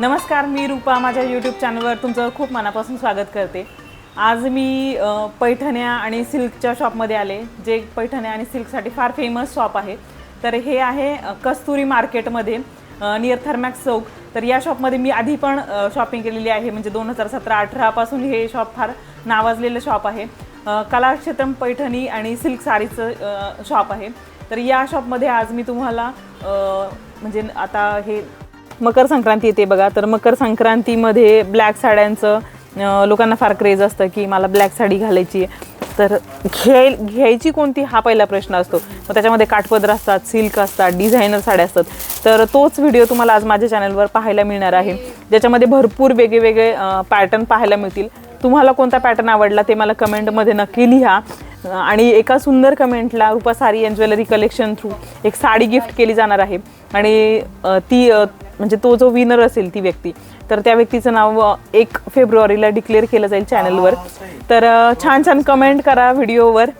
नमस्कार मी रूपा. माझ्या यूट्यूब चॅनलवर तुमचं खूप मनापासून स्वागत करते. आज मी पैठण्या आणि सिल्कच्या शॉपमध्ये आले जे पैठण्या आणि सिल्कसाठी फार फेमस शॉप आहे. तर हे आहे कस्तुरी मार्केटमध्ये नियर थर्मॅक्स चौक. तर या शॉपमध्ये मी आधी पण शॉपिंग केलेली आहे. म्हणजे दोन हजार सतरा अठरापासून हे शॉप फार नावाजलेलं शॉप आहे. कलाक्षेत्रम पैठणी आणि सिल्क साडीचं शॉप आहे. तर या शॉपमध्ये आज मी तुम्हाला म्हणजे आता हे मकर संक्रांती येते बघा. तर मकर संक्रांतीमध्ये ब्लॅक साड्यांचं लोकांना फार क्रेज असतं की मला ब्लॅक साडी घालायची आहे. तर घ्याय घ्यायची कोणती? हा पहिला प्रश्न असतो. मग त्याच्यामध्ये काठपदर असतात सिल्क असतात डिझायनर साड्या असतात. तर तोच व्हिडिओ तुम्हाला आज माझ्या चॅनलवर पाहायला मिळणार आहे. ज्याच्यामध्ये भरपूर वेगळे वेगळे पॅटर्न पाहायला मिळतील. तुम्हाला कोणता पॅटर्न आवडला ते मला कमेंटमध्ये नक्की लिहा. आणि एका सुंदर कमेंटला रुपा सारी अँड ज्वेलरी कलेक्शन थ्रू एक साडी गिफ्ट केली जाणार आहे. आणि ती म्हणजे तो जो विनर असेल ती व्यक्ती. तर त्या व्यक्तीचं नाव एक फेब्रुवारीला डिक्लेअर केलं जाईल चॅनलवर तर छान छान कमेंट करा व्हिडिओवर.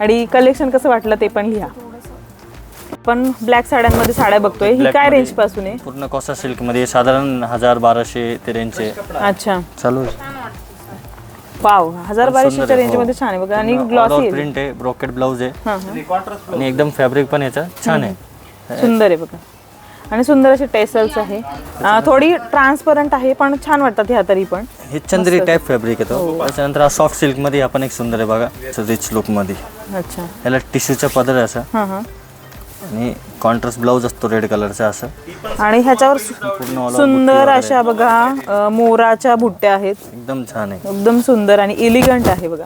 आणि कलेक्शन कसं वाटलं ते पण लिहा. पण ब्लॅक साड्यांमध्ये साड्या बघतोय. ही काय मध्ये रेंजपासून आहे? पूर्ण कोसा सिल्कमध्ये साधारण हजार बाराशे ते रेंजचे अच्छा. चालू आहे. वाव हजार बाराशेच्या सुंदर आहे, रेंजमध्ये हो. छान आहे बघा. आणि ग्लॉसी आहे. प्रिंट आहे ब्रोकेट ब्लाऊज आहे. आणि एकदम फॅब्रिक पण याचा. छान आहे. सुंदर आहे बघा. आणि सुंदर असे टेसल्स आहे. थोडी ट्रान्सपरंट आहे पण छान वाटतात ह्या तरी पण. हे चंद्री टाईप फॅब्रिक. येतो त्याच्यानंतर सॉफ्ट सिल्कमध्ये हा पण एक सुंदर आहे बघा रिच लुकमध्ये. अच्छा. याला टिश्यूचा पदर आहे असा. हां हां. आणि कॉन्ट्रास्ट ब्लाऊज असतो रेड कलरचा असं. आणि ह्याच्यावर सुंदर अशा बघा मोराच्या बुट्ट्या आहेत. एकदम छान आहे. एकदम सुंदर आणि एलिगंट आहे बघा.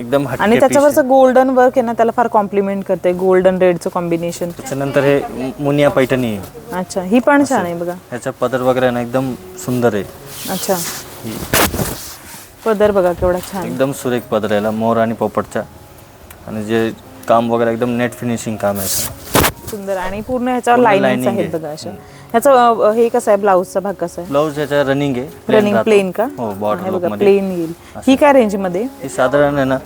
एकदम आणि हटके त्याच्यावरचं गोल्डन वर्क आहे ना त्याला फार कॉम्प्लिमेंट करते गोल्डन रेडचं कॉम्बिनेशन आहे. त्याच्यानंतर हे मुनिया पैठणी आहे. अच्छा ही पण छान आहे बघा. ह्याचा पदर वगैरे आहे ना एकदम सुंदर आहे. अच्छा. पदर बघा केवढा छान आहे. एकदम सुरेख पदर याला मोर आणि पोपटचा. आणि जे काम वगैरे एकदम नेट फिनिशिंग काम आहे याचं. सुंदर. आणि पूर्ण ह्याच्यावर पूर्ण लाईनिंग lining आहेत आहे. बघा अशा. ह्याचं हे कसं आहे ब्लाऊजचा भाग कसा आहे? ब्लाऊज याचा रनिंग आहे plain रनिंग राहतो. प्लेन का? हो बॉर्डर बघा मध्ये. प्लेन येईल. ही काय रेंजमध्ये? ही साधारण आहे ना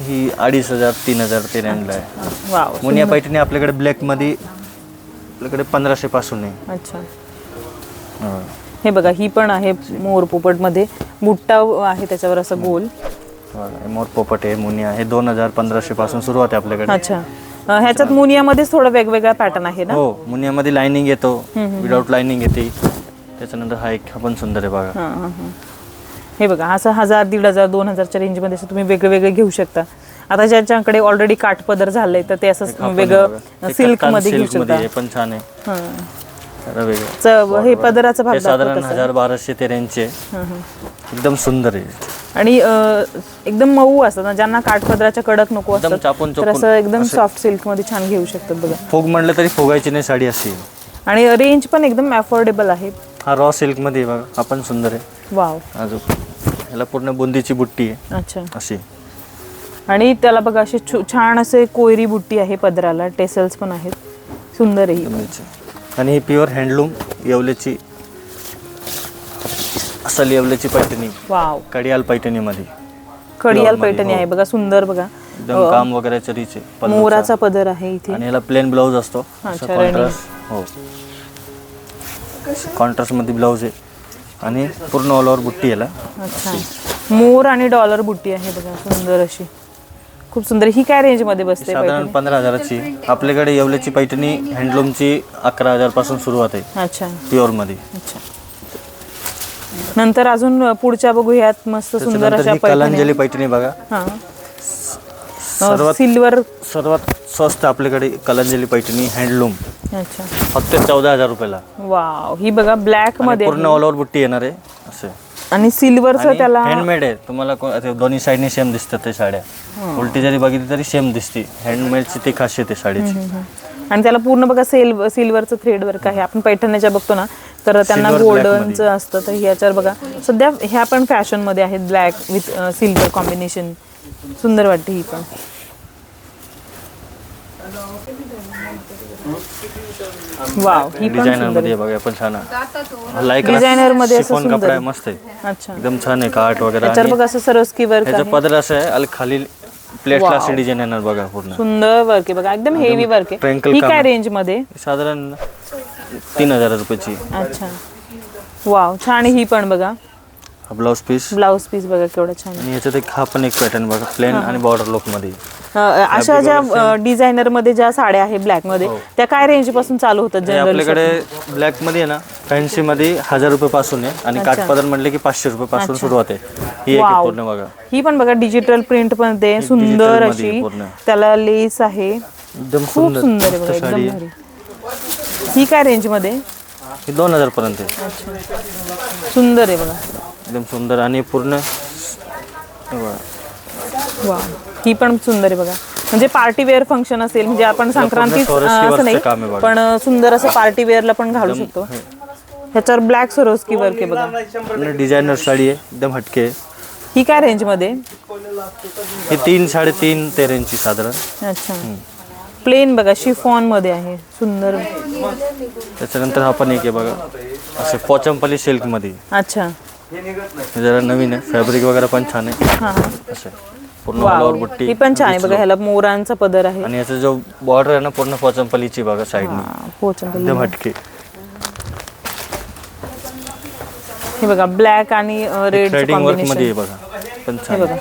ही अडीच हजार तीन हजार ते रेंजला आहे. वाव मुनिया पैठणी आपल्याकडे ब्लॅकमध्ये आपल्याकडे पंधराशे पासून आहे. अच्छा. हा. हे बघा ही पण आहे मोर पोपटमध्ये. बुट्टा आहे त्याच्यावर असं गोल. बघा, हे मोर पोपट आहे मुनिया. हे दोन हजार पंधराशे पासून सुरुवात आहे आपल्याकडे. अच्छा. अं, ह्याच्यात मुनियामध्येच थोडं वेगवेगळा पॅटर्न आहे ना? हो मुनियामध्ये लाइनिंग येतो विदाउट लाइनिंग येते. त्याच्यानंतर हा एक हा पण सुंदर आहे बघा. हां हां हां. हे बघा असं हजार दीड हजार दोन हजारच्या रेंजमध्ये असं तुम्ही वेगळे वेगळे घेऊ शकता. आता ज्याच्याकडे ऑलरेडी काठपदर झालंय तर ते असं वेगळं सिल्कमध्ये घेऊ मध्ये शकता. पण छान आहे. हां. जरा वेगळं च- हे पदराचा भाग हे साधारण हजार बाराशे ते रेंजचे हां हां. एकदम सुंदर आहे. आणि अं, एकदम मऊ असतात ना ज्यांना काठपदराच्या कडक नको एकदम असतात चापून तर चोपून. असं एकदम सॉफ्ट सिल्कमध्ये छान घेऊ शकतात बघा. फोग म्हणलं तरी फोगायची नाही साडी अशी आहे. आणि रेंज पण एकदम अफोर्डेबल आहे. हा रॉ सिल्कमध्ये आहे बघा हा पण सुंदर आहे. वाव. अजून. ह्याला पूर्ण बुंदीची बुट्टी आहे. अच्छा. अशी. आणि त्याला बघा असे छो- छान असे कोयरी बुट्टी आहे पदराला टेसल्स पण आहेत. सुंदर आहे ही. आणि ही प्युअर हँडलूम येवल्याची असल येवल्याची पैठणी. वाव. कडियाल पैठणीमध्ये. कडियाल मध्ये, पैठणी हो. आहे बघा सुंदर बघा. एकदम काम वगैरे चरीचे पल्लूचा. मोराचा पदर आहे इथे. आणि ह्याला प्लेन ब्लाऊज असतो. अच्छा. कॉन्ट्रास्ट हो. कॉन्ट्रास्टमध्ये ब्लाऊज आहे. आणि पूर्ण ऑल ओव्हर बुट्टी याला. अच्छा. मोर आणि डॉलर बुट्टी आहे बघा सुंदर अशी. खूप सुंदर ही काय रेंजमध्ये बसते साधारण पंधरा हजाराची. आपल्याकडे येवल्याची पैठणी हँडलूमची अकरा हजारपासून सुरुवात आहे. अच्छा. प्युअरमध्ये. अच्छा. नंतर अजून पुढच्या बघूयात मस्त सुंदर त्याच्यानंतर अशा ही कलांजली पैठणी बघा. हा. सर्वात सिल्वर. सर्वात स्वस्त आपल्याकडे कलांजली पैठणी हँडलूम अच्छा. फक्त चौदा हजार रुपयाला. वाव. ही बघा ब्लॅक आणि मध्ये पूर्ण ऑल ओव्हर बुट्टी येणार आहे. असं. आणि सिल्वरचं त्याला हँडमेड आहे. तुम्हाला को- ते दोन्ही साईडने सेम दिसतात ते साड्या. उलटी जरी बघितली तरी सेम दिसते. हँडमेडची ती खासियत आहे साडीची. आणि त्याला पूर्ण बघा सेल सिल्वरचं थ्रेड वर्क आहे. आपण पैठण्याच्या बघतो ना तर त्यांना Silver black गोल्डनचं असतं. तर ह्याच्यावर बघा. सध्या ह्या पण फॅशनमध्ये आहेत ब्लॅक विथ सिल्वर कॉम्बिनेशन सुंदर वाटते ही पण. वाव ही पण डिझायनर सुंदरमध्ये बघा पण छान आहे. लाईक Designer मध्ये असं शिफॉन सुंदर कपडा आहे. मस्त आहे. अच्छा. एकदम छान आहे काट वगैरे त्याच्यावर आणि बघा असं वर्क ह्याचं आहे. पदर असं आहे आणि खाली प्लेटला असे डिझाईन येणार बघा पूर्ण. सुंदर वर्क आहे बघा एकदम हेवी वर्क आहे. twinkle ही काम काय आहे. रेंजमध्ये? साधारण तीन हजार रुपयाची. अच्छा. वाव छान आहे ही पण बघा. हा ब्लाऊज पीस ब्लाऊज पीस बघा केवढा छान आहे. आणि याच्यात एक हा पण एक पॅटर्न बघा प्लेन आणि बॉर्डर लुकमध्ये. अशा ज्या डिझायनरमध्ये ज्या साड्या आहेत ब्लॅकमध्ये त्या काय रेंजपासून चालू होतात हे आपल्याकडे ब्लॅकमध्ये आहे ना फॅन्सी मध्ये हजार रुपये पासून आहे आणि काठपदर म्हटले की पाचशे रुपये पासून सुरुवात आहे. ही एक आहे. पूर्ण बघा. ही पण बघा डिजिटल प्रिंट पण ते सुंदर digital मध्ये अशी पूर्ण. त्याला लेस आहे. एकदम खूप सुंदर. आहे बघा मस्त साडी. आहे भारी. ही काय रेंजमध्ये ही दोन हजार पर्यंत आहे सुंदर आहे बघा. एकदम सुंदर आणि पूर्ण. हे बघा. वा ही पण सुंदर आहे बघा. म्हणजे पार्टी वेअर फंक्शन असेल म्हणजे आपण अं, असं नाही. पण सुंदर असं पार्टी वेअरला पण घालू शकतो. ह्याच्यावर ब्लॅक सरोस्की वर्क आहे बघा. डिझायनर साडी आहे एकदम हटके. ही काय रेंजमध्ये? ही तीन साडेतीन तेरांची साधारण. अच्छा. प्लेन बघा शिफॉनमध्ये आहे. सुंदर. त्याच्यानंतर हा पण एक आहे बघा. असे पोचंपली सिल्कमध्ये. अच्छा. हे जरा नवीन आहे. फॅब्रिक वगैरे पण छान आहे. हा हा. असे. पूर्ण ऑल वाव. ओव्हर बुट्टी ही पण छान आहे बघा ह्याला मोरांचा पदर आहे. आणि याचा जो बॉर्डर आहे ना पूर्ण पोचंपलीची बघा साईडने हा, पोचंपल्ली. एकदम हटके. हे बघा ब्लॅक आणि रेड थ्रेडिंग वर्कमध्ये कॉम्बिनेशन बघा पण हे छान. बघा.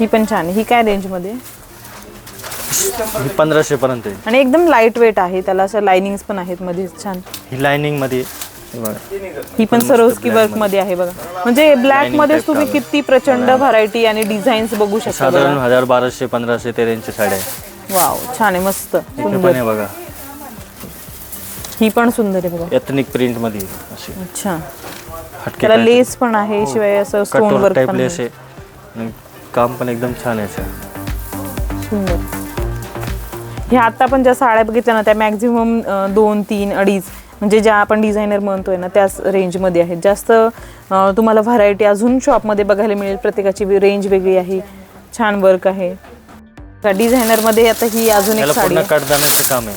ही पण छान आहे. ही काय रेंजमध्ये? ही पंधराशे पर्यंत आहे. आणि एकदम लाइट वेट आहे. त्याला असं लाइनिंग पण आहेत मध्ये छान. ही लाइनिंगमध्ये आहे. हे ही पण सरोस्की वर्कमध्ये. आहे बघा. म्हणजे ब्लॅक मध्येच तुम्ही किती प्रचंड व्हरायटी आणि डिझाईन्स बघू शकता साधारण हजार बाराशे पंधराशे तेरांची साड्या आहे वाव छान आहे मस्त. इथे पण सुंदर. आहे बघा. ही पण सुंदर आहे बघा. एथनिक प्रिंटमध्ये आहे अशी. अच्छा. हटके त्याला लेस पण आहे शिवाय असं स्टोन कटोर वर्क टाईप पण लेस आहे. आहे. आणि काम पण एकदम छान आहे याचं. सुंदर. ह्या आता पण ज्या साड्या बघितल्या ना त्या मॅक्झिमम दोन तीन अडीच म्हणजे ज्या आपण डिझायनर म्हणतोय ना त्याच रेंजमध्ये आहेत. जास्त तुम्हाला व्हरायटी अजून शॉपमध्ये बघायला मिळेल. प्रत्येकाची रेंज वेगळी आहे. छान वर्क आहे. डिझायनरमध्ये आता ही अजून एक साडी काम आहे.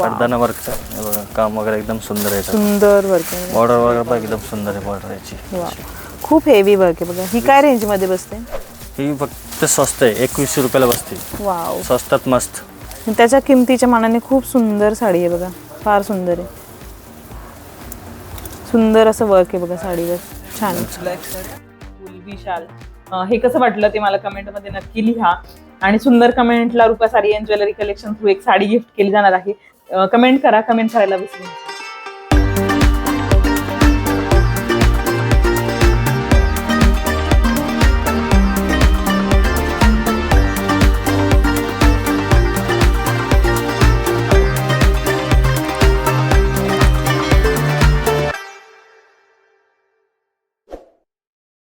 कडदाना बघा काम वगैरे एकदम सुंदर आहे. सुंदर वर्क आहे. बॉर्डर वगैरे एकदम सुंदर आहे बॉर्डर याची. खूप हेवी वर्क आहे बघा. ही काय रेंजमध्ये बसते? ही फक्त स्वस्त आहे. एकवीसशे रुपयाला बसते. वाव. स्वस्तात मस्त. त्याच्या किमतीच्या मानाने खूप सुंदर साडी आहे बघा. फार सुंदर आहे. सुंदर असं वर्क आहे बघा साडीवर. छान. विशाल अं, हे कसं वाटलं ते मला कमेंटमध्ये नक्की लिहा. आणि सुंदर कमेंटला Rupa sari and jewellery collection through एक साडी गिफ्ट केली जाणार आहे. कमेंट करा कमेंट करायला विसरू नका.